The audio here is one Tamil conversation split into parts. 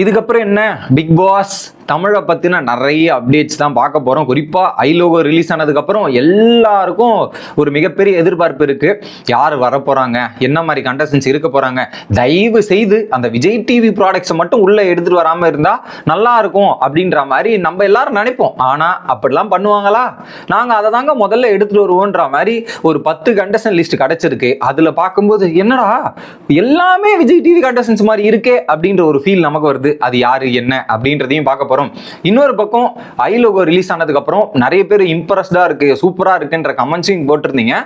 இதுக்கப்புறம் என்ன? பிக் பாஸ் தமிழை பற்றின நிறைய அப்டேட்ஸ் தான் பார்க்க போகிறோம் குறிப்பாக ஐ லோகோ ரிலீஸ் ஆனதுக்கப்புறம் எல்லாருக்கும் ஒரு மிகப்பெரிய எதிர்பார்ப்பு இருக்குது யார் வரப்போகிறாங்க என்ன மாதிரி கண்டஸ்டன்ஸ் இருக்க போகிறாங்க தயவு செய்து அந்த விஜய் டிவி ப்ராடக்ட்ஸை மட்டும் உள்ளே எடுத்துகிட்டு வராமல் இருந்தால் நல்லா இருக்கும் அப்படின்ற மாதிரி நம்ம எல்லாரும் நினைப்போம். ஆனால் அப்படிலாம் பண்ணுவாங்களா? நாங்கள் அதை தாங்க முதல்ல எடுத்துகிட்டு வருவோன்ற மாதிரி ஒரு பத்து கண்டஸ்டன் லிஸ்ட் கிடச்சிருக்கு. அதில் பார்க்கும்போது என்னடா எல்லாமே விஜய் டிவி கண்டஸ்டன்ஸ் மாதிரி இருக்கே அப்படின்ற ஒரு ஃபீல் நமக்கு வருது. அது யார் என்ன அப்படின்றதையும் பார்க்க போறோம் இன்னொரு பக்கம் ஐ லோகோ ரிலீஸ் ஆனதுக்கப்புறம் நிறைய பேர் இம்ப்ரெஸ்டாக இருக்கு சூப்பராக இருக்குன்ற கமெண்ட்ஸையும் போட்டிருந்தீங்க.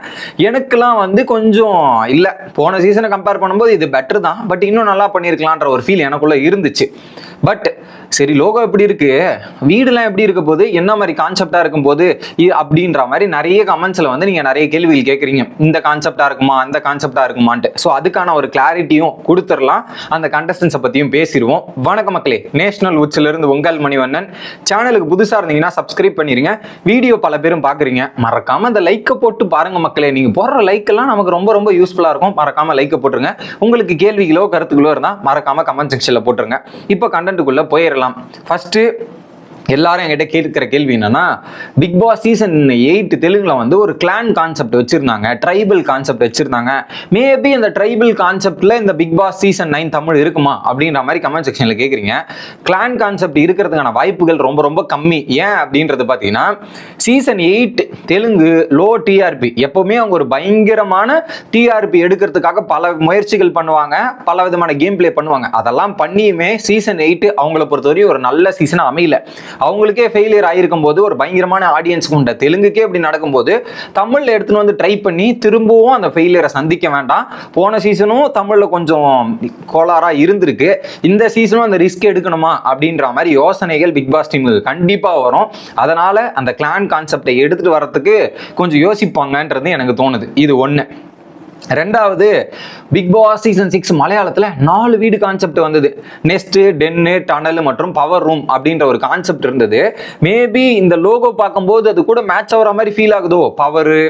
எனக்குலாம் வந்து கொஞ்சம் இல்லை. போன சீசனை கம்பேர் பண்ணும்போது இது பெட்டர் தான். பட் இன்னும் நல்லா பண்ணியிருக்கலான்ற ஒரு ஃபீல் எனக்குள்ளே இருந்துச்சு. பட் சரி லோகோ எப்படி இருக்கு? வீடுலாம் எப்படி இருக்க போது என்ன மாதிரி கான்செப்டா இருக்கும் போது இ- அப்படின்ற மாதிரி நிறைய கமெண்ட்ஸ்ல வந்து நீங்க நிறைய கேள்விகள் கேட்குறீங்க. இந்த கான்செப்டா இருக்குமா? அந்த கான்செப்டா இருக்குமான்ட்டு. ஸோ அதுக்கான ஒரு கிளாரிட்டியும் கொடுத்துடலாம். அந்த கண்டஸ்டன்ஸை பத்தியும் பேசிடுவோம். வணக்கம் மக்களே. நேஷனல் உச்சில இருந்து உங்கள் மணிவண்ணன். சேனலுக்கு புதுசா இருந்தீங்கன்னா சப்ஸ்கிரைப் பண்ணிருங்க. வீடியோ பல பேரும் பாக்குறீங்க மறக்காம அந்த லைக்கை போட்டு பாருங்க மக்களே. நீங்க போடுற லைக் எல்லாம் நமக்கு ரொம்ப ரொம்ப யூஸ்ஃபுல்லா இருக்கும். மறக்காம லைக்கை போட்டுருங்க. உங்களுக்கு கேள்விகளோ கருத்துக்களோ இருந்தா மறக்காம கமெண்ட் செக்ஷன்ல போட்டுருங்க. இப்போ கண்டென்ட்டுக்குள்ள போயிடலாம். ஃபஸ்ட்டு எல்லாரும் என்கிட்ட கேட்கிற கேள்வி என்னன்னா பிக் பாஸ் சீசன் எயிட் தெலுங்குல வந்து ஒரு கிளான் கான்செப்ட் வச்சிருந்தாங்க ட்ரைபல் கான்செப்ட் வச்சிருந்தாங்க. மேபி அந்த ட்ரைபல் கான்செப்ட்ல இந்த big boss season nine Tamil இருக்குமா அப்படின்ற மாதிரி கமெண்ட் செக்ஷன்ல கேக்குறீங்க. கிளான் கான்செப்ட் இருக்கிறதுக்கான வாய்ப்புகள் ரொம்ப ரொம்ப கம்மி. ஏன் அப்படின்றது பார்த்தீங்கன்னா season eight Telugu low TRP எப்பவுமே அவங்க ஒரு பயங்கரமான டிஆர்பி எடுக்கிறதுக்காக பல முயற்சிகள் பண்ணுவாங்க பல விதமான கேம் ப்ளே பண்ணுவாங்க. அதெல்லாம் பண்ணியுமே சீசன் எயிட் அவங்கள பொறுத்தவரையும் ஒரு நல்ல சீசனாக அமையல. அவங்களுக்கே ஃபெயிலியர் ஆகிருக்கும் போது ஒரு பயங்கரமான ஆடியன்ஸ் உண்ட. தெலுங்குக்கே இப்படி நடக்கும்போது தமிழில் எடுத்துன்னு வந்து ட்ரை பண்ணி திரும்பவும் அந்த ஃபெயிலியரை சந்திக்க வேண்டாம். போன சீசனும் தமிழில் கொஞ்சம் கோளாறாக இருந்திருக்கு. இந்த சீசனும் அந்த ரிஸ்க் எடுக்கணுமா அப்படின்ற மாதிரி யோசனைகள் பிக் பாஸ் டீமுக்கு கண்டிப்பாக வரும். அதனால் அந்த கிளான் கான்செப்டை எடுத்துகிட்டு வரத்துக்கு கொஞ்சம் யோசிப்பாங்கன்றது எனக்கு தோணுது. இது ஒன்று ரெண்டாவது பிக் பாஸ் சீசன் சிக்ஸ் மலையாளத்தில் நாலு வீடு கான்செப்ட் வந்தது. நெஸ்ட்டு டென்னு டனல் மற்றும் பவர் ரூம் அப்படின்ற ஒரு கான்செப்ட் இருந்தது. மேபி இந்த லோகோ பார்க்கும்போது அது கூட மேட்ச் ஆகிற மாதிரி ஃபீல் ஆகுதோ? பவரு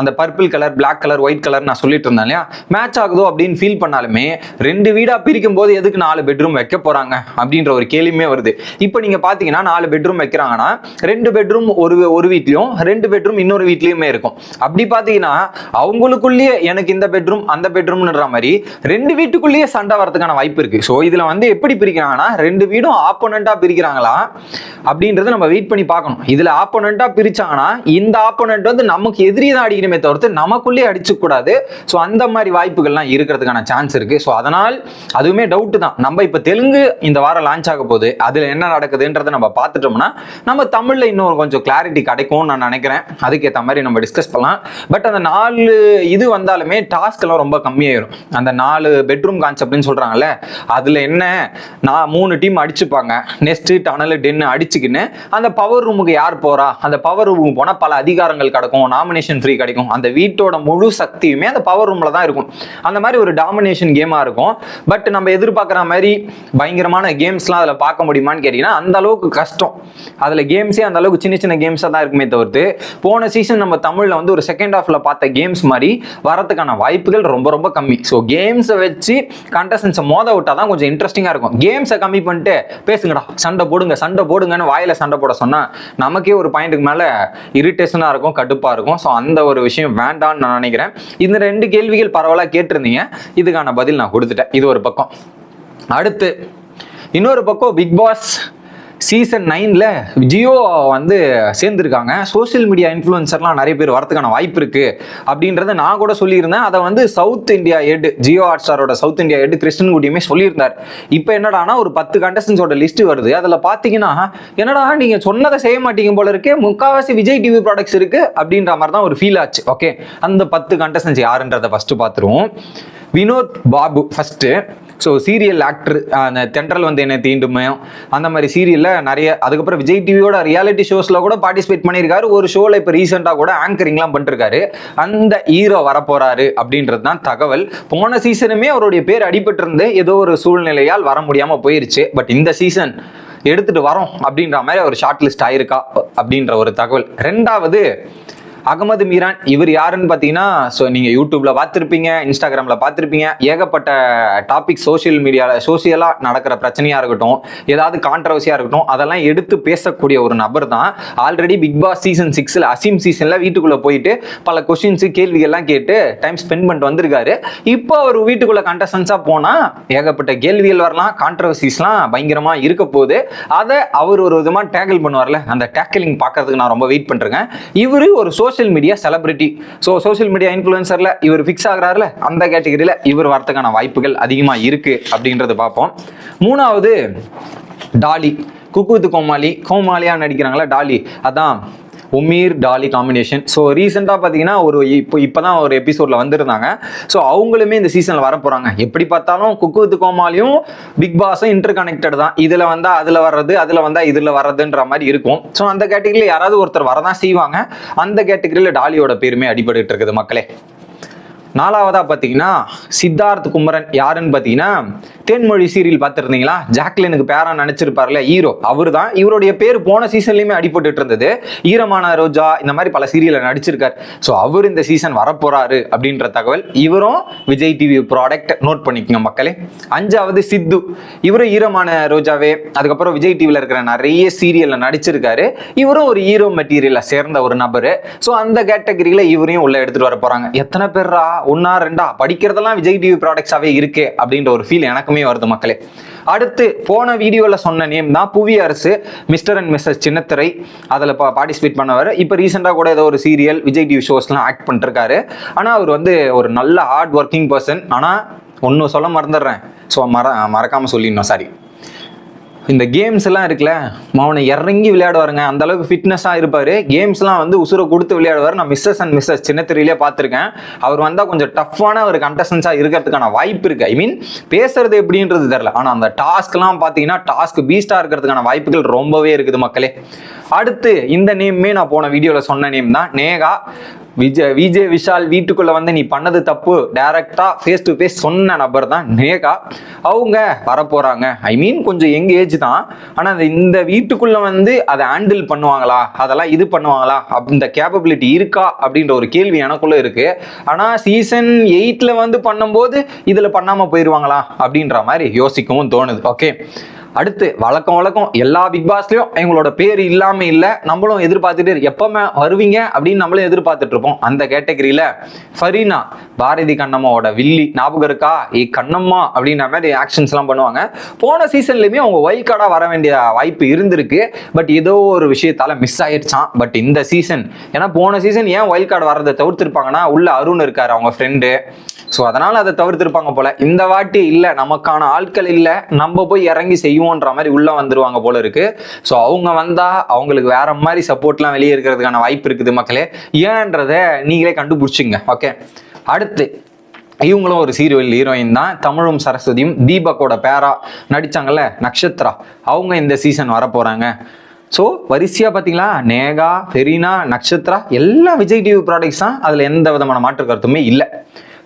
அந்த purple colour black colour white colour நான் சொல்லிட்டு இருந்தேன் இல்லையா? மேட்ச் ஆகுதோ அப்படின்னு ஃபீல் பண்ணாலுமே ரெண்டு வீடாக பிரிக்கும் போது எதுக்கு நாலு பெட்ரூம் வைக்க போகிறாங்க அப்படின்ற ஒரு கேள்வியுமே வருது. இப்போ நீங்கள் பார்த்தீங்கன்னா நாலு பெட்ரூம் வைக்கிறாங்கன்னா ரெண்டு பெட்ரூம் ஒரு ஒரு வீட்லேயும் ரெண்டு பெட்ரூம் இன்னொரு வீட்லேயுமே இருக்கும். அப்படி பார்த்தீங்கன்னா அவங்களுக்குள்ளேயே எனக்கு இந்த பெட்ரூம் அந்த பெட்ரூம்ன்ற மாதிரி ரெண்டு வீட்டுக்குள்ளேயே சண்டை வரதுக்கான வாய்ப்பு இருக்கு. ஸோ இதுல வந்து எப்படி பிரிக்கிறாங்கன்னா ரெண்டு வீடும் ஆப்போனண்டா பிரிக்கிறாங்களா அப்படின்றத நம்ம வெயிட் பண்ணி பார்க்கணும். இதுல ஆப்போனண்டா பிரிச்சாங்கன்னா இந்த ஆப்போனண்ட் வந்து நமக்கு எதிரி தான் அடிக்கணுமே தவிர்த்து நமக்குள்ளேயே அடிச்சுக்கூடாது ஸோ அந்த மாதிரி வாய்ப்புகள்லாம் இருக்கிறதுக்கான சான்ஸ் இருக்கு. ஸோ அதனால் அதுவுமே டவுட்டு தான். நம்ம இப்போ தெலுங்கு இந்த வாரம் லான்ச் ஆக போகுது. அதில் என்ன நடக்குதுன்றதை நம்ம பார்த்துட்டோம்னா நம்ம தமிழில் இன்னும் கொஞ்சம் கிளாரிட்டி கிடைக்கும்னு நான் நினைக்கிறேன். அதுக்கேற்ற மாதிரி நம்ம டிஸ்கஸ் பண்ணலாம். பட் அந்த நாலு இது வந்தாலுமே டாஸ்க் எல்லாம் ரொம்ப கம்மியாயிரும். அந்த நாலு பெட்ரூம் கான்செப்ட்னு சொல்றாங்கல்ல அதுல என்ன நான் மூணு டீம் அடிச்சுப்பாங்க. நெக்ஸ்ட் டனல் டென்னு அடிச்சுக்கின்னு அந்த பவர் ரூமுக்கு யார் போறா? அந்த பவர் ரூமுக்கு போனா பல அதிகாரங்கள் கிடைக்கும் நாமினேஷன் ஃப்ரீ கிடைக்கும். அந்த வீட்டோட முழு சக்தியுமே அந்த பவர் ரூம்ல தான் இருக்கும். அந்த மாதிரி ஒரு டாமினேஷன் கேமா இருக்கும். பட் நம்ம எதிர்பார்க்குற மாதிரி பயங்கரமான கேம்ஸ்லாம் அதில் பார்க்க முடியுமான்னு கேட்டிங்கன்னா அந்த அளவுக்கு கஷ்டம். அதில் கேம்ஸே அந்த அளவுக்கு சின்ன சின்ன கேம்ஸாக தான் இருக்குமே தவிர்த்து போன சீசன் நம்ம தமிழில் வந்து ஒரு செகண்ட் ஹாஃப்ல பார்த்த கேம்ஸ் மாதிரி வரதுக்கான வாய்ப்புகள் ரொம்ப ரொம்ப கம்மி. ஸோ கேம்ஸை வச்சு கண்டஸ்டன்ஸை மோத விட்டால் தான் கொஞ்சம் இன்ட்ரெஸ்டிங்காக இருக்கும். கேம்ஸை கம்மி பண்ணிட்டு பேசுங்கடா சண்டை போடுங்க சண்டை போடுங்கன்னு வாயில் சண்டை போட சொன்னால் நமக்கே ஒரு பாயிண்ட்டுக்கு மேலே இரிட்டேஷனாக இருக்கும் கடுப்பாக இருக்கும். ஸோ அந்த ஒரு விஷயம் வேண்டாம்னு நான் நினைக்கிறேன். இந்த ரெண்டு கேள்விகள் பரவலாக கேட்டிருந்தீங்க. இதுக்கான பதில் நான் கொடுத்துட்டேன். இது ஒரு பக்கம். அடுத்து இன்னொரு பக்கம் பிக் பாஸ் சீசன் நைனில் ஜியோ வந்து சேர்ந்துருக்காங்க. சோஷியல் மீடியா இன்ஃப்ளூயன்சர்லாம் நிறைய பேர் வரதுக்கான வாய்ப்பு இருக்கு. அப்படின்றத நான் கூட சொல்லியிருந்தேன். அதை வந்து south India head Jio hot ஸ்டாரோட south India head கிருஷ்ணன்குடியுமே சொல்லியிருந்தார். இப்போ என்னடானா ஒரு பத்து கண்டஸ்டன்ஸோட லிஸ்ட் வருது. அதில் பார்த்தீங்கன்னா என்னடா நீங்கள் சொன்னதை செய்ய மாட்டீங்க போல இருக்கு முக்காவாசி விஜய் டிவி ப்ராடக்ட்ஸ் இருக்கு அப்படின்ற மாதிரி தான் ஒரு ஃபீல் ஆச்சு. ஓகே அந்த பத்து கண்டஸ்டன்ஸ் யாருன்றதை ஃபஸ்ட்டு பார்த்துருவோம் Vinoth Babu first so serial actor அந்த தென்றல் வந்து என்ன தீண்டுமையும் அந்த மாதிரி சீரியலில் நிறைய அதுக்கப்புறம் விஜய் டிவியோட ரியாலிட்டி ஷோஸில் கூட பார்ட்டிசிபேட் பண்ணியிருக்காரு. ஒரு ஷோவில் இப்போ ரீசெண்டாக கூட ஆங்கரிங்லாம் பண்ணிருக்காரு. அந்த ஹீரோ வரப்போகிறாரு அப்படின்றது தான் தகவல். போன சீசனுமே அவருடைய பேர் அடிபட்டிருந்து ஏதோ ஒரு சூழ்நிலையால் வர முடியாமல் போயிருச்சு. பட் இந்த சீசன் எடுத்துட்டு வரோம் அப்படின்ற மாதிரி ஒரு ஷார்ட் லிஸ்ட் ஆயிருக்கா அப்படின்ற ஒரு தகவல். ரெண்டாவது அகமது மீரான் இவர் யாருன்னு பார்த்தீங்கன்னா ஸோ நீங்கள் யூடியூப்ல பார்த்துருப்பீங்க இன்ஸ்டாகிராமில் பார்த்துருப்பீங்க. ஏகப்பட்ட டாபிக் சோஷியல் மீடியாவில் சோஷியலாக நடக்கிற பிரச்சனையாக இருக்கட்டும் ஏதாவது கான்ட்ரவர்சியாக இருக்கட்டும் அதெல்லாம் எடுத்து பேசக்கூடிய ஒரு நபர் தான். ஆல்ரெடி பிக் பாஸ் சீசன் சிக்ஸில் அசீம் சீசனில் வீட்டுக்குள்ளே போயிட்டு பல கொஷின்ஸு கேள்விகள்லாம் கேட்டு டைம் ஸ்பெண்ட் பண்ணிட்டு வந்திருக்காரு. இப்போ அவர் வீட்டுக்குள்ளே கண்டஸ்டன்ஸாக போனால் ஏகப்பட்ட கேள்விகள் வரலாம் கான்ட்ரவர்சிஸ்லாம் பயங்கரமாக இருக்க போகுது. அதை அவர் ஒரு விதமாக டேக்கிள் பண்ணுவார்ல அந்த டேக்கிளிங் பார்க்கறதுக்கு நான் ரொம்ப வெயிட் பண்ணுறேங்க இவர் ஒரு social media celebrity so social media இன்ஃப்ளூயன்சரில் இவர் ஃபிக்ஸ் ஆகிறாருல அந்த கேட்டகரியில் இவர் வரதுக்கான வாய்ப்புகள் அதிகமாக இருக்குது அப்படின்றத பார்ப்போம். மூணாவது டாலி. Cook with Komali. கோமாளியாக நடிக்கிறாங்களா டாலி. அதான் உமீர் டாலி காம்பினேஷன் ஸோ ரீசெண்டாக பார்த்தீங்கன்னா ஒரு இப்போ இப்போ தான் ஒரு எபிசோடில் வந்திருந்தாங்க. ஸோ அவங்களுமே இந்த சீசனில் வர போகிறாங்க எப்படி பார்த்தாலும் குக்கு வித் கோமாளியும் பிக் பாஸும் இன்டர் கனெக்டட் தான். இதில் வந்தால் அதில் வர்றது அதில் வந்தால் இதில் வர்றதுன்ற மாதிரி இருக்கும். ஸோ அந்த கேட்டகரியில் யாராவது ஒருத்தர் வரதான் செய்வாங்க. அந்த கேட்டகரியில் டாலியோட பேருமே அடிபட்டு இருக்குது மக்களே. நாலாவதா பார்த்தீங்கன்னா சித்தார்த் குமரன் யாருன்னு பார்த்தீங்கன்னா தேன்மொழி சீரியல் பார்த்துருந்தீங்களா? ஜாக்லினுக்கு பேரா நினைச்சிருப்பார்ல ஹீரோ. அவர் தான் இவருடைய பேர் போன சீசன்லையுமே அடிபட்டு இருந்தது. ஈரமான ரோஜா இந்த மாதிரி பல சீரியல்ல நடிச்சிருக்கார். ஸோ அவர் இந்த சீசன் வரப்போறாரு அப்படின்ற தகவல் இவரும் விஜய் டிவி ப்ராடக்ட் நோட் பண்ணிக்கோங்க மக்களே. அஞ்சாவது சித்து. இவரும் ஈரமான ரோஜாவே அதுக்கப்புறம் விஜய் டிவியில் இருக்கிற நிறைய சீரியல்ல நடிச்சிருக்காரு. இவரும் ஒரு ஹீரோ மெட்டீரியலை சேர்ந்த ஒரு நபர். ஸோ அந்த கேட்டகரியில இவரையும் உள்ள எடுத்துட்டு வர போறாங்க. எத்தனை பேர்ரா? ஒன்னா ரெண்டா? படிக்கிறதெல்லாம் விஜய் டிவி ப்ராடக்ட்ஸாவே இருக்கு அப்படின்ற ஒரு ஃபீல் எனக்குமே வருது மக்களே. அடுத்து போன வீடியோவில் சொன்ன நேம் தான் புவி அரசு மிஸ்டர் அண்ட் மிஸ்ஸஸ் சின்னத்திரை. அதில் பார்ட்டிசிபேட் பண்ணவர். இப்போ ரீசெண்டாக கூட ஏதோ ஒரு சீரியல் விஜய் டிவி ஷோஸ்லாம் ஆக்ட் பண்ணிருக்காரு. ஆனால் அவர் வந்து ஒரு நல்ல ஹார்ட் ஒர்க்கிங் பர்சன் ஆனால் ஒன்று சொல்ல மறந்துடுறேன். ஸோ மற மறக்காமல் சொல்லிடணும் சாரி இந்த கேம்ஸ் எல்லாம் இருக்குல்ல அவனை இறங்கி விளையாடுவாருங்க. அந்த அளவுக்கு ஃபிட்னஸாக இருப்பார். கேம்ஸ்லாம் வந்து உசுரை கொடுத்து விளையாடுவார். நான் மிஸ்ஸஸ் அண்ட் மிஸ்ஸஸ் சின்ன திரையிலே பார்த்துருக்கேன். அவர் வந்தால் கொஞ்சம் டஃப்பான ஒரு கண்டஸ்டன்ஸாக இருக்கிறதுக்கான வாய்ப்பு இருக்கு. ஐ மீன் பேசுறது எப்படின்றது தெரில ஆனால் அந்த டாஸ்க்லாம் பார்த்தீங்கன்னா டாஸ்க் பீஸ்டாக இருக்கிறதுக்கான வாய்ப்புகள் ரொம்பவே இருக்குது மக்களே. அடுத்து இந்த நேம்மே நான் போன வீடியோவில் சொன்ன நேம் தான். நேகா விஜய் விஜய் விஷால் வீட்டுக்குள்ள வந்து நீ பண்ணது தப்பு. டைரக்டா ஃபேஸ் டு ஃபேஸ் சொன்ன நபர் தான் நேகா. அவங்க வரப்போறாங்க. ஐ மீன் கொஞ்சம் எங்க ஏஜ் தான். ஆனா இந்த வீட்டுக்குள்ள வந்து அதை ஹேண்டில் பண்ணுவாங்களா? அதெல்லாம் இது பண்ணுவாங்களா? அப் இந்த கேப்பபிலிட்டி இருக்கா? அப்படின்ற ஒரு கேள்வி எனக்குள்ள இருக்கு. ஆனா சீசன் எயிட்ல வந்து பண்ணும்போது இதுல பண்ணாம போயிருவாங்களா? அப்படின்ற மாதிரி யோசிக்கவும் தோணுது. ஓகே அடுத்து வழக்கம் வழக்கம். எல்லா பிக் பாஸ்லயும் எங்களோட பேர் இல்லாம இல்ல. நம்மளும் எதிர்பார்த்துட்டு எப்பவுமே வருவீங்க அப்படின்னு நம்மளும் எதிர்பார்த்துட்டு இருப்போம். அந்த கேட்டகரியில ஃபரீனா பாரதி கண்ணம்மாவோட வில்லி ஞாபகம் இருக்கா? ஏ கண்ணம்மா அப்படின்ற மாதிரி ஆக்ஷன்ஸ் எல்லாம் பண்ணுவாங்க. போன சீசன்லயுமே அவங்க ஒயில்ட் கார்டா வர வேண்டிய வாய்ப்பு இருந்திருக்கு. பட் ஏதோ ஒரு விஷயத்தால மிஸ் ஆயிடுச்சான் பட் இந்த சீசன் ஏன்னா போன சீசன் ஏன் ஒயில்ட் கார்டு வர்றதை தவிர்த்திருப்பாங்கன்னா உள்ள அருண் இருக்காரு அவங்க ஃப்ரெண்டு ஸோ அதனால அதை தவிர்த்திருப்பாங்க போல. இந்த வாட்டி இல்லை நமக்கான ஆட்கள் இல்லை. நம்ம போய் இறங்கி செய்வோன்ற மாதிரி உள்ள வந்துருவாங்க போல இருக்கு. ஸோ அவங்க வந்தா அவங்களுக்கு வேற மாதிரி சப்போர்ட்லாம் வெளியே இருக்கிறதுக்கான வாய்ப்பு இருக்குது மக்களே. ஏன்றதை நீங்களே கண்டுபிடிச்சிங்க ஓகே அடுத்து இவங்களும் ஒரு சீரியல் ஹீரோயின் தான். தமிழும் சரஸ்வதியும் தீபக்கோட பேரா நடிச்சாங்கல்ல நக்ஷத்ரா. அவங்க இந்த சீசன் வர ஸோ வரிசையாக பார்த்தீங்களா நேகா ஃபெரினா நக்ஷத்ரா எல்லா விஜய் டிவி ப்ராடக்ட்ஸ் தான் அதில் எந்த விதமான மாற்று கருத்துமே இல்லை.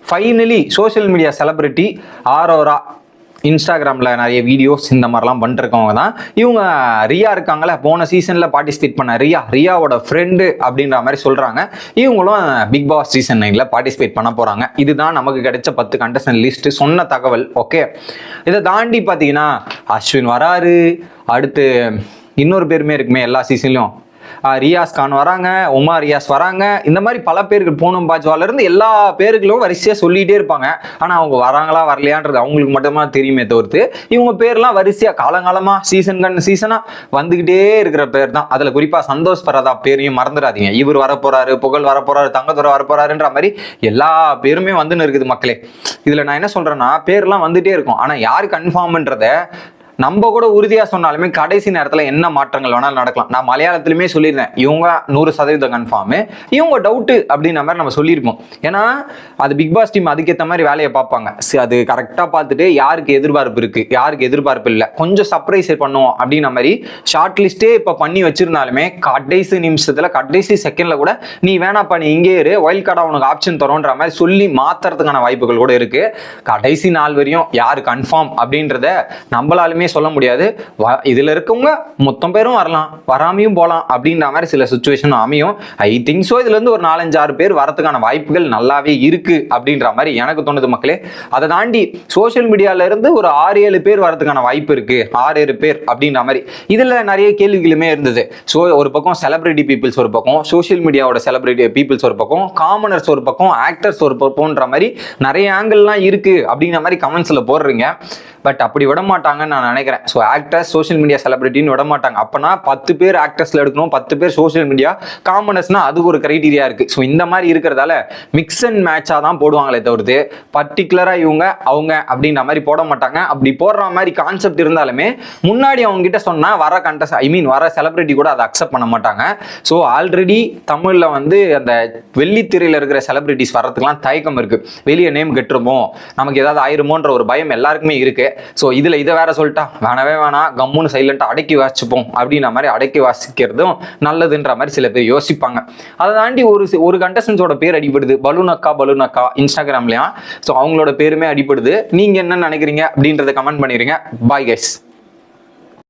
Finally social media celebrity Aurora. இன்ஸ்டாகிராமில் நிறைய வீடியோஸ் இந்த மாதிரிலாம் பண்ணிருக்கவங்க தான். இவங்க ரியா இருக்காங்களே போன சீசனில் பார்ட்டிசிபேட் பண்ண ரியா ரியாவோட ஃப்ரெண்டு அப்படின்ற மாதிரி சொல்கிறாங்க இவங்களும் பிக் பாஸ் சீசன் நைனில் பார்ட்டிசிபேட் பண்ண போகிறாங்க இதுதான் நமக்கு கிடைச்ச பத்து கண்டஸ்டன் லிஸ்ட்டு சொன்ன தகவல் ஓகே இதை தாண்டி பார்த்தீங்கன்னா அஸ்வின் வராரு. அடுத்து இன்னொரு பேருமே இருக்குமே எல்லா சீசன்லையும் ரியாஸ் கான் வராங்க உமா ரியாஸ் வராங்க. இந்த மாதிரி பல பேர்கள் பூனம் பாஜ்வால இருந்து எல்லா பேர்களும் வரிசையாக சொல்லிட்டே இருப்பாங்க. ஆனால் அவங்க வராங்களா வரலையான்றது அவங்களுக்கு மட்டும்தான் தெரியுமே தவிர்த்து இவங்க பேர்லாம் வரிசையாக காலங்காலமா சீசன் கண் சீசனாக வந்துக்கிட்டே இருக்கிற பேர் தான். அதில் குறிப்பாக சந்தோஷ் பரதா பேரையும் மறந்துடாதீங்க. இவர் வரப்போறாரு புகழ் வரப்போறாரு தங்கத்துறை வரப்போறாருன்ற மாதிரி எல்லா பேருமே வந்துன்னு இருக்குது மக்களே. இதில் நான் என்ன சொல்றேன்னா பேர்லாம் வந்துட்டே இருக்கும். ஆனால் யார் கன்ஃபார்ம்ன்றத நம்ம கூட உறுதியாக சொன்னாலுமே கடைசி நேரத்தில் என்ன மாற்றங்கள் வேணாலும் நடக்கலாம். நான் மலையாளத்துலேயுமே சொல்லியிருந்தேன். இவங்க நூறு சதவீதம் கன்ஃபார்மு இவங்க டவுட்டு அப்படின்ற மாதிரி நம்ம சொல்லியிருப்போம். ஏன்னா அது பிக் பாஸ் டீம் அதுக்கேற்ற மாதிரி வேலையை பார்ப்பாங்க. அது கரெக்டாக பார்த்துட்டு யாருக்கு எதிர்பார்ப்பு இருக்குது யாருக்கு எதிர்பார்ப்பு இல்லை. கொஞ்சம் சர்ப்ரைஸ் பண்ணுவோம் அப்படின்ற மாதிரி ஷார்ட் லிஸ்ட்டே இப்போ பண்ணி வச்சிருந்தாலுமே கடைசி நிமிஷத்தில் கடைசி செகண்டில் கூட நீ வேணாப்பா நீ இங்கே இரு. ஒயில் கார்டாக உனக்கு ஆப்ஷன் தரோன்ற மாதிரி சொல்லி மாத்துறதுக்கான வாய்ப்புகள் கூட இருக்குது கடைசி நாள் வரையும் யார் கன்ஃபார்ம் அப்படின்றத நம்மளாலுமே யாருமே சொல்ல முடியாது. வ- இதுல இருக்கவங்க மொத்தம் பேரும் வரலாம். வராமையும் போகலாம் அப்படின்ற மாதிரி சில சுச்சுவேஷன் அமையும். ஐ திங்க் ஸோ இதுல இருந்து ஒரு நாலஞ்சு ஆறு பேர் வரதுக்கான வாய்ப்புகள் நல்லாவே இருக்கு அப்படின்ற மாதிரி எனக்கு தோணுது மக்களே. அதை தாண்டி சோஷியல் மீடியால இருந்து ஒரு ஆறு ஏழு பேர் வரதுக்கான வாய்ப்பு இருக்கு. ஆறு ஏழு பேர் அப்படின்ற மாதிரி. இதுல நிறைய கேள்விகளுமே இருந்தது. ஸோ ஒரு பக்கம் செலிபிரிட்டி பீப்புள்ஸ் ஒரு பக்கம் சோஷியல் மீடியாவோட செலிபிரிட்டி பீப்புள்ஸ் ஒரு பக்கம் காமனர்ஸ் ஒரு பக்கம் ஆக்டர்ஸ் ஒரு பக்கம்ன்ற மாதிரி நிறைய ஆங்கிள்லாம் இருக்கு அப்படின்ற மாதிரி கமெண்ட்ஸ்ல போடுறீங்க. பட் அப்படி விட மாட்டாங்கன்னு நான் நினைக்கிறேன். ஸோ ஆக்டர்ஸ் சோஷியல் மீடியா செலிபிரிட்டின்னு விட மாட்டாங்க அப்போனா பத்து பேர் ஆக்டர்ஸில் எடுக்கணும் பத்து பேர் சோஷியல் மீடியா காமனஸ்னா அது ஒரு கிரைட்டீரியா இருக்குது ஸோ இந்த மாதிரி இருக்கிறதால மிக்ஸ் அண்ட் மேட்சாக தான் போடுவாங்களே தவிர்த்து பர்டிகுலராக இவங்க அவங்க அப்படின்ற மாதிரி போட மாட்டாங்க. அப்படி போடுற மாதிரி கான்செப்ட் இருந்தாலுமே முன்னாடி அவங்க கிட்ட சொன்னால் வர கண்டஸ்ட் ஐ மீன் வர செலிபிரிட்டி கூட அதை அக்செப்ட் பண்ண மாட்டாங்க. ஸோ ஆல்ரெடி தமிழில் வந்து அந்த வெள்ளித்திரையில் இருக்கிற செலிபிரிட்டிஸ் வர்றதுக்குலாம் தயக்கம் இருக்குது வெளியே நேம் கெட்டுருமோ? நமக்கு ஏதாவது ஆயிருமோன்ற ஒரு பயம் எல்லாருக்குமே இருக்குது ஸோ இதில் இதை வேற சொல்லிட்டா வேணவே வேணாம் கம்முன்னு சைலண்டா அடக்கி வாசிப்போம் அப்படின்ற மாதிரி அடக்கி வாசிக்கிறதும் நல்லதுன்ற மாதிரி சில பேர் யோசிப்பாங்க. அதை தாண்டி ஒரு ஒரு கண்டஸ்டன்ஸோட பேர் அடிபடுது. பலூன் அக்கா பலூன் அக்கா இன்ஸ்டாகிராம்லயா ஸோ அவங்களோட பேருமே அடிபடுது. நீங்கள் என்ன நினைக்கிறீங்க அப்படின்றத கமெண்ட் பண்ணிடுங்க. Bye guys